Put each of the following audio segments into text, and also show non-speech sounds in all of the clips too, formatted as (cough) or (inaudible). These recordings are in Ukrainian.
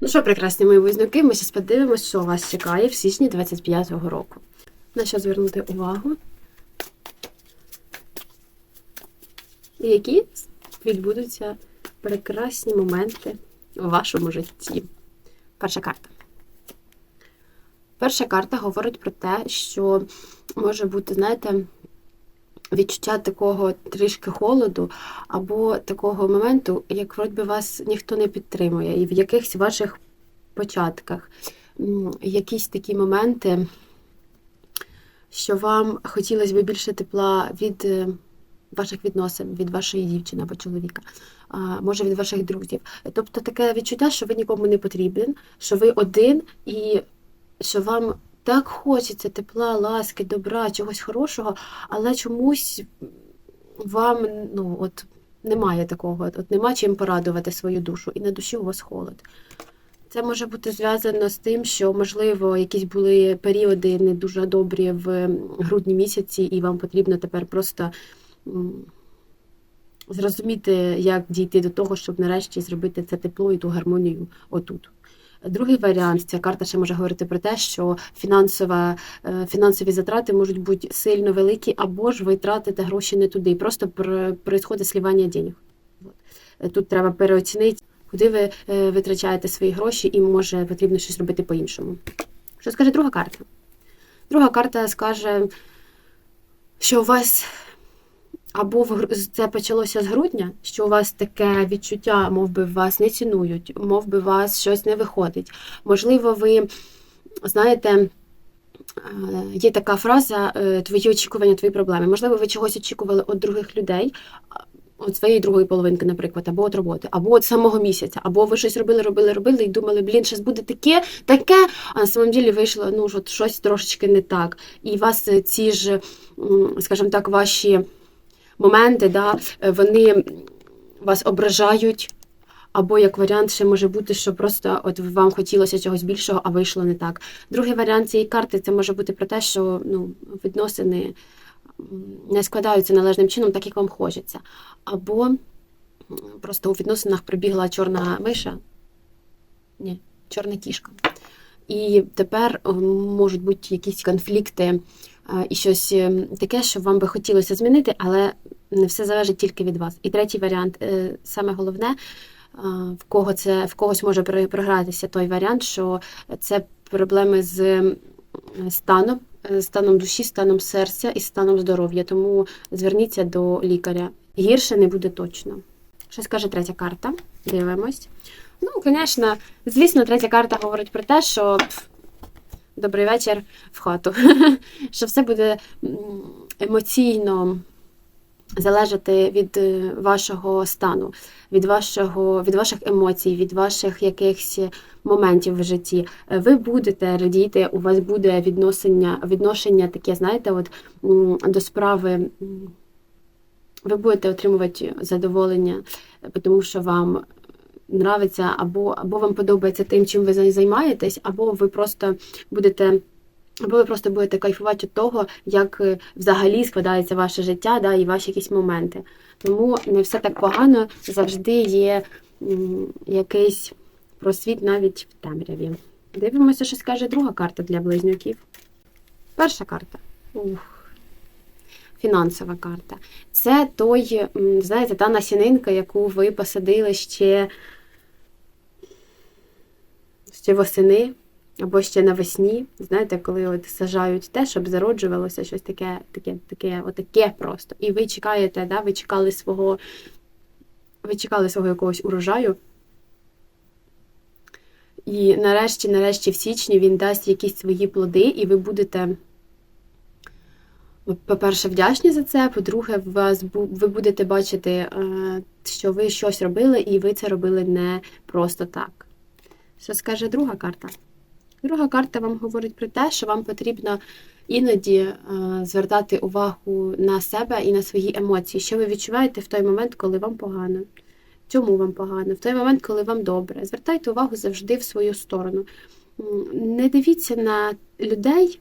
Ну що, прекрасні мої близнюки, ми зараз подивимось, що вас чекає в січні 25-го року. На що звернути увагу? Які відбудуться прекрасні моменти у вашому житті. Перша карта. Перша карта говорить про те, що може бути, знаєте, відчуття такого трішки холоду, або такого моменту, як вроді вас ніхто не підтримує, і в якихось ваших початках якісь такі моменти, що вам хотілося б більше тепла від е, ваших відносин, від вашої дівчини або чоловіка, може від ваших друзів. Тобто таке відчуття, що ви нікому не потрібен, що ви один і що вам так хочеться тепла, ласки, добра, чогось хорошого, але чомусь вам ну, от, немає такого, от нема чим порадувати свою душу, і на душі у вас холод. Це може бути зв'язано з тим, що, можливо, якісь були періоди не дуже добрі в грудні місяці, і вам потрібно тепер просто зрозуміти, як дійти до того, щоб нарешті зробити це тепло і ту гармонію отут. Другий варіант, ця карта ще може говорити про те, що фінансова, е, фінансові затрати можуть бути сильно великі, або ж ви тратите гроші не туди. Просто відбувається слівання денег. Е, Тут треба переоцінити, куди ви е, витрачаєте свої гроші, і може потрібно щось робити по-іншому. Що скаже друга карта? Друга карта скаже, що у вас або в це почалося з грудня, що у вас таке відчуття, мов би вас не цінують, мов би вас щось не виходить. Можливо, ви знаєте. е, Є така фраза е, твої очікування, твої проблеми. Можливо, ви чогось очікували від других людей, від своєї другої половинки, наприклад, або від роботи, або від самого місяця, або ви щось робили, робили, робили і думали, блін, щось буде таке, таке, а на самом ділі вийшло ну, от щось трошечки не так. І вас е, ці ж, скажімо так, ваші моменти, да, е, вони вас ображають. Або як варіант ще може бути, що просто от вам хотілося чогось більшого, а вийшло не так. Другий варіант цієї карти це може бути про те, що ну, відносини не складаються належним чином, так як вам хочеться. Або просто у відносинах прибігла чорна миша, ні, чорна кішка. І тепер е, можуть бути якісь конфлікти е, і щось е, таке, що вам би хотілося змінити, але все залежить тільки від вас. І третій варіант, е, саме головне, е, в кого це в когось може програтися той варіант, що це проблеми з станом, е, станом душі, станом серця і станом здоров'я. Тому зверніться до лікаря. Гірше не буде точно. Що скаже третя карта? Дивимось. Ну, звісно, звісно, третя карта говорить про те, що добрий вечір в хату. (laughs) що все буде емоційно залежати від е, вашого стану, від, вашого, від ваших емоцій, від ваших якихось моментів в житті. Е, Ви будете радіти, у вас буде відношення, відношення таке, знаєте, от до справи. Ви будете отримувати задоволення, тому що вам нравиться, або, або вам подобається тим, чим ви займаєтесь, або ви просто будете. Або ви просто будете кайфувати від того, як е, взагалі складається ваше життя, да, і ваші якісь моменти. Тому не все так погано, завжди є якийсь просвіт навіть в темряві. Дивимося, що скаже друга карта для близнюків. Перша карта. Ух. Фінансова карта. Це той, знаєте, та насінинка, яку ви посадили ще, ще восени або ще навесні. Знаєте, коли от сажають те, щоб зароджувалося щось таке, таке, таке, отаке просто. І ви чекаєте, да, ви чекали свого, ви чекали свого якогось урожаю. І нарешті, нарешті, в січні він дасть якісь свої плоди, і ви будете, по-перше, вдячні за це. По-друге, вас ви будете бачити, е, що ви щось робили, і ви це робили не просто так. Що скаже друга карта? Друга карта вам говорить про те, що вам потрібно іноді е, звертати увагу на себе і на свої емоції, що ви відчуваєте в той момент, коли вам погано. Чому вам погано? В той момент, коли вам добре. Звертайте увагу завжди в свою сторону. Не дивіться на людей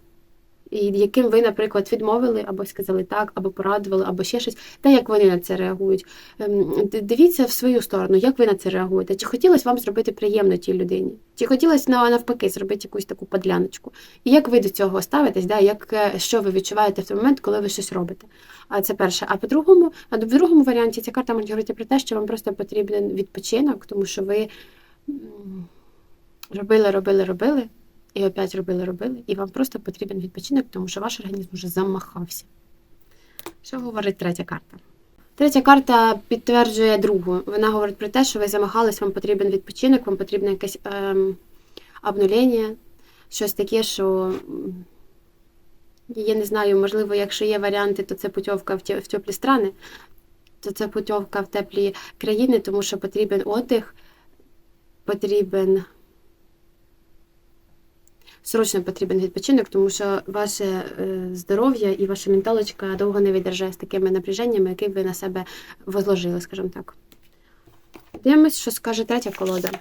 яким ви, наприклад, відмовили, або сказали так, або порадували, або ще щось, та як вони на це реагують. Ем, Дивіться в свою сторону, як ви на це реагуєте. Чи хотілося вам зробити приємно тій людині? Чи хотілося навпаки зробити якусь таку подляночку? І як ви до цього ставитесь, да? як, е, що ви відчуваєте в той момент, коли ви щось робите? А це перше. А по-другому, а в другому варіанті ця карта може говорити про те, що вам просто потрібен відпочинок, тому що ви робили, робили, робили, і опять робили, робили, і вам просто потрібен відпочинок, тому що ваш організм вже замахався. Що говорить третя карта? Третя карта підтверджує другу. Вона говорить про те, що ви замахались, вам потрібен відпочинок, вам потрібне якесь ем, обнулення, щось таке, що. Я не знаю, можливо, якщо є варіанти, то це путівка в теплі страни, то це путівка в теплі країни, тому що потрібен отдих, потрібен срочно потрібен відпочинок, тому що ваше е, здоров'я і ваша менталочка довго не видержає з такими напряженнями, які ви на себе возложили, скажімо так. Дивимось, що скаже третя колода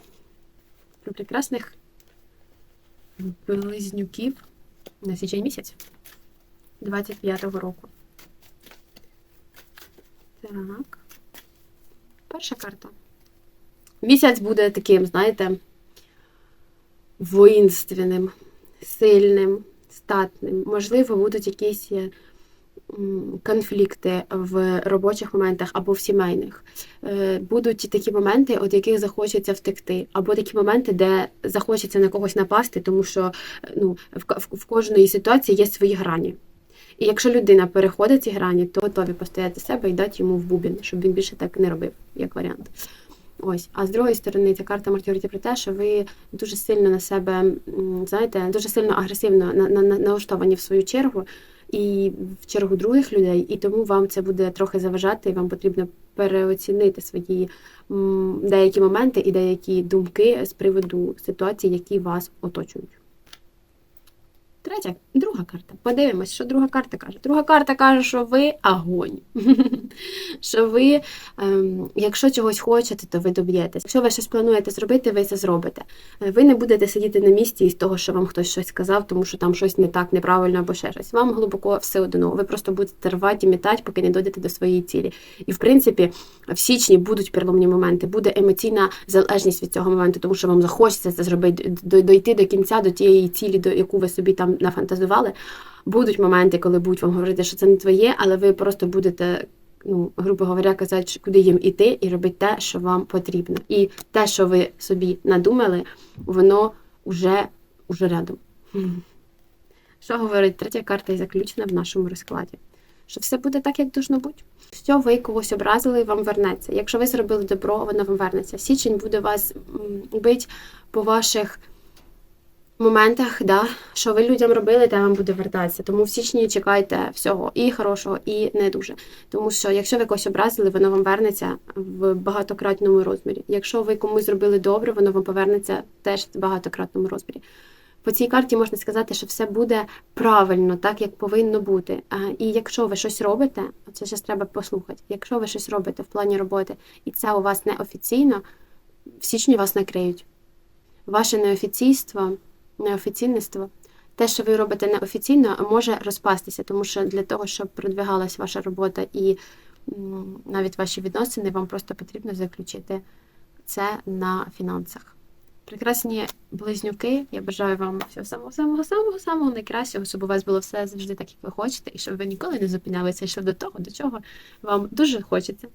про прекрасних близнюків на січень місяць 25-го року. Так. Перша карта. Місяць буде таким, знаєте, воїнственним, сильним, статним. Можливо, будуть якісь е, конфлікти в робочих моментах або в сімейних. Е, Будуть такі моменти, від яких захочеться втекти, або такі моменти, де захочеться на когось напасти, тому що е, ну, в, в, кожної ситуації є свої грані. І якщо людина переходить ці грані, то готові постояти себе і дати йому в бубін, щоб він більше так не робив, як варіант. Ось, а з другої сторони, ця карта говорити про те, що ви дуже сильно на себе, знаєте, дуже сильно агресивно на, на, на- налаштовані в свою чергу і в чергу других людей, і тому вам це буде трохи заважати, і вам потрібно переоцінити свої деякі моменти і деякі думки з приводу ситуації, які вас оточують. Третя, друга карта. Подивимось, що друга карта каже. Друга карта каже, що ви огонь. (laughs) що ви, ем, якщо чогось хочете, то ви доб'єтесь. Якщо ви щось плануєте зробити, ви це зробите. Е, Ви не будете сидіти на місці із того, що вам хтось щось сказав, тому що там щось не так, неправильно або ще щось. Вам глибоко все одно. Ви просто будете рвати і метати, поки не дойдете до своєї цілі. І в принципі, в січні будуть переломні моменти, буде емоційна залежність від цього моменту, тому що вам захочеться це зробити, дойти до кінця, до тієї цілі, до яку ви собі там нафантазували. Будуть моменти, коли будуть вам говорити, що це не твоє, але ви просто будете, ну, грубо говоря, казати, куди їм іти, і робити те, що вам потрібно. І те, що ви собі надумали, воно вже, вже рядом. (laughs) Що говорить третя карта і заключена в нашому розкладі? Що все буде так, як должно бути. Що ви когось образили, вам вернеться. Якщо ви зробили добро, воно вам вернеться. Січень буде вас бить по ваших моментах, да, що ви людям робили, те вам буде вертатися. Тому в січні чекайте всього і хорошого, і не дуже. Тому що якщо ви когось образили, воно вам вернеться в багатократному розмірі. Якщо ви комусь зробили добре, воно вам повернеться теж в багатократному розмірі. По цій карті можна сказати, що все буде правильно, так як повинно бути. І якщо ви щось робите, це зараз треба послухати. Якщо ви щось робите в плані роботи, і це у вас неофіційно, в січні вас накриють. Ваше неофіційство, неофіційництво, те, що ви робите неофіційно, може розпастися, тому що для того, щоб продвигалась ваша робота і навіть ваші відносини, вам просто потрібно заключити це на фінансах. Прекрасні близнюки, я бажаю вам всього самого самого самого самого найкращого, щоб у вас було все завжди так, як ви хочете, і щоб ви ніколи не зупинялися, йшли до того, до чого вам дуже хочеться.